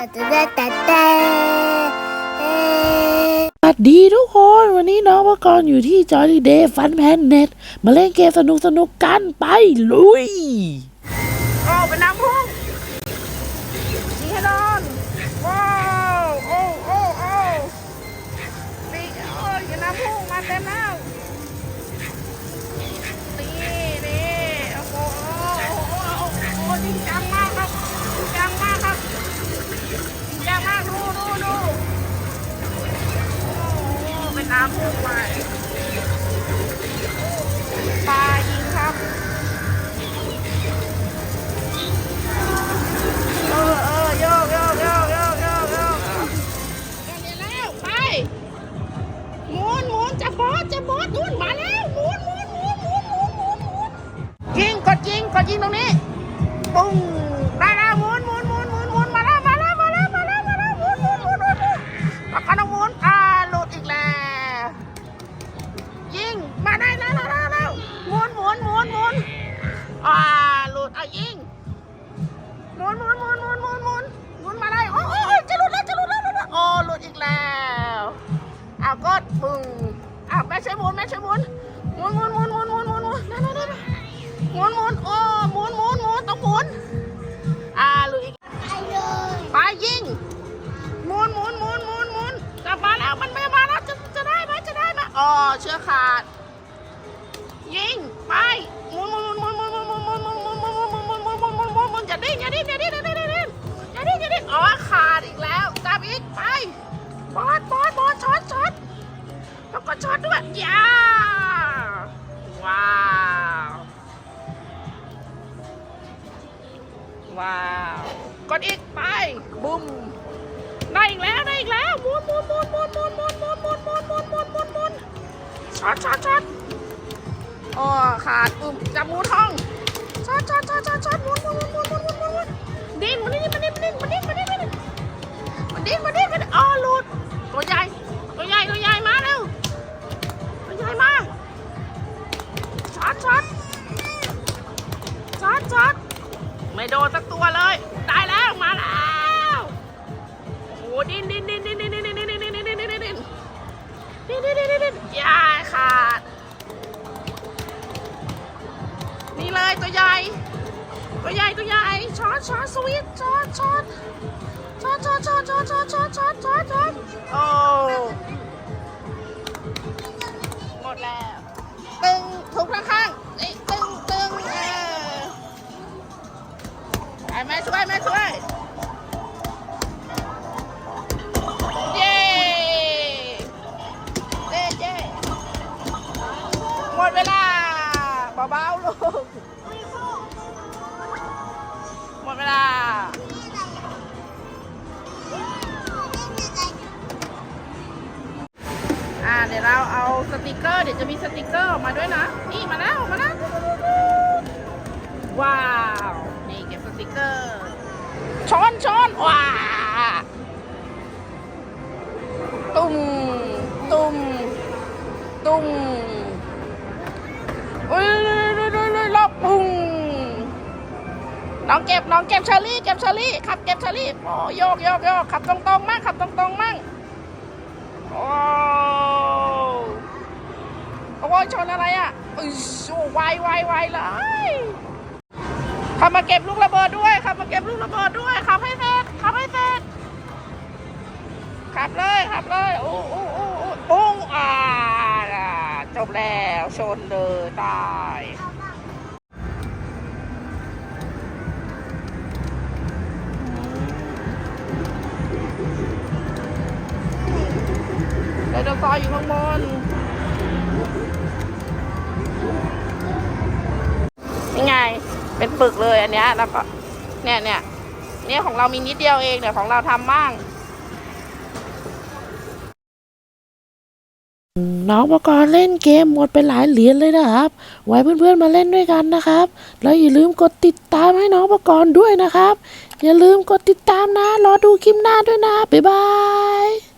ต่แต่แต่แต่สวัสดีทุกคน วันนี้น้องวกรอยู่ที่จอร์ดีเดย์ฟันแพนเน็ตมาเล่นเกมสนุกสนุกกันไปลุยโอ้เป็นน้ำพุ่งนี่ให้นอนว้าวโอ้โอ้โอ้นี่โอ้ยน้ำพุ่งมาเต็มแล้ กดยิงตรงนี้ ปุ้งได้แล้วหมุนหมุนหมุนหมุนหมุนมาแล้วมาแล้วมาแล้วมาแล้วมาแล้วหมุนหมุนหมุนหมุนหมุนแล้วก็ต้องหมุนอ่าหลุดอีกแล้ว ยิง มาได้แล้วแล้วแล้วหมุนหมุนหมุนหมุนอ่าหลุดอะยิงหมุนหมุนหมุนหมุนหมุนหมุนหมุนมาได้โอ้โอ้จะหลุดแล้วจะหลุดแล้วหลุดแล้วโอ้หลุดอีกแล้วอ้าวก็ปึ้งอ้าวแม่ช่วยหมุนแม่ช่วยหมุนหมุนหมุน หมุนหมุนโอ้หมุนหมุนหมุนต้องหมุนอ่าลุดอีกไปเลยไปยิงหมุนหมุนหมุนหมุนหมุนกลับมาแล้วมันไม่มาแล้วจะจะได้ไหมจะได้ไหมอ๋อเชือกขาด ยิงไปหมุนหมุนหมุนหมุนหมุนหมุนหมุนหมุนหมุนหมุนหมุนหมุนหมุนหมุนหมุนหมุนหมุนหมุนหมุนอย่าดิ้นอย่าดิ้นอย่าดิ้นอย่าดิ้นอย่าดิ้นอย่าดิ้นอย่าดิ้นอ๋อขาดอีกแล้วจับอีกไปบอสบอสบอสช็อตช็อตแล้วก็ช็อตด้วยย่าาวกดอีกไปบุ้มได้อีกแล้วได้อีกแล้วหมุนหมุนหมุนหมุนหมุนหมุนหมุนหมุนหมุนหมุนหมุนหมุนหมุนช็อตช็อตช็อตอ๋อขาดปุ่มจับงูทองช็อตช็อตช็อตช็อตช็อตหมุนหมุนหมุนหมุนหมุนหมุนหมุนดิ้นมันดิ้นมันดิ้นมันดิ้นมันดิ้นมันดิ้นมันดิ้นมันดิ้นมันดิ้นมันดิ้นอ๋อหลุดตัวใหญ่ตัวใหญ่ตัวใหญ่มาเร็วตัวใหญ่มาช็อตช็อตช็อตช็อต ไม่โดนสักตัวเลยได้แล้วมาแล้วโอ้ดิ้นดิ้นดิ้นดิ้นดิ้นดิ้นดิ้นดิ้นดิ้นดิ้นดิ้นดิ้นดิ้นดิ้นดินดินดิ้นดิ้นอย่าขาด นี่เลยตัวใหญ่ ตัวใหญ่ตัวใหญ่ช็อตช็อตสวิตช็อตช็อตช็อตช็อตช็อตช็อตช็อตช็อตช็อตช็อตช็อตโอ้หมดแล้ว เดี๋ยวเราเอาสติกเกอร์เดี๋ยวจะมีสติกเกอร์ออกมาด้วยนะ นี่มาแล้วมาแล้วว้าว นี่เก็บสติกเกอร์ช้อนช้อนว้าตุ้มตุ้มตุ้มอุ้ยลุยลุยลุยลบปุ้งน้องเก็บน้องเก็บเชอรี่เก็บเชอรี่ขับเก็บเชอรี่โอ้โยกโยกโยกขับตรงตรงมั่งขับตรงโอ้โอ้ยชนอะไรอะอุ้ยโอ้ ไวไวไวเลยขับมาเก็บลูกระเบิดด้วยขับมาเก็บลูกระเบิดด้วยขับให้เสร็จขับให้เสร็จขับเลยขับเลยโอ้โอ้โอ้โอ้ปุ้งอ่าจบแล้วชนเลยตายไดโนเสาร์อยู่ข้างบน เป็นปึกเลยอันเนี้ยแล้วก็เนี่ยเนี่ยเนี่ยของเรามีนิดเดียวเองเดี๋ยวของเราทำบ้าง น้องวกรเล่นเกมหมดไปหลายเหรียญเลยนะครับ ไว้เพื่อนๆมาเล่นด้วยกันนะครับ แล้วอย่าลืมกดติดตามให้น้องวกรด้วยนะครับ อย่าลืมกดติดตามนะ รอดูคลิปหน้าด้วยนะ บ๊ายบาย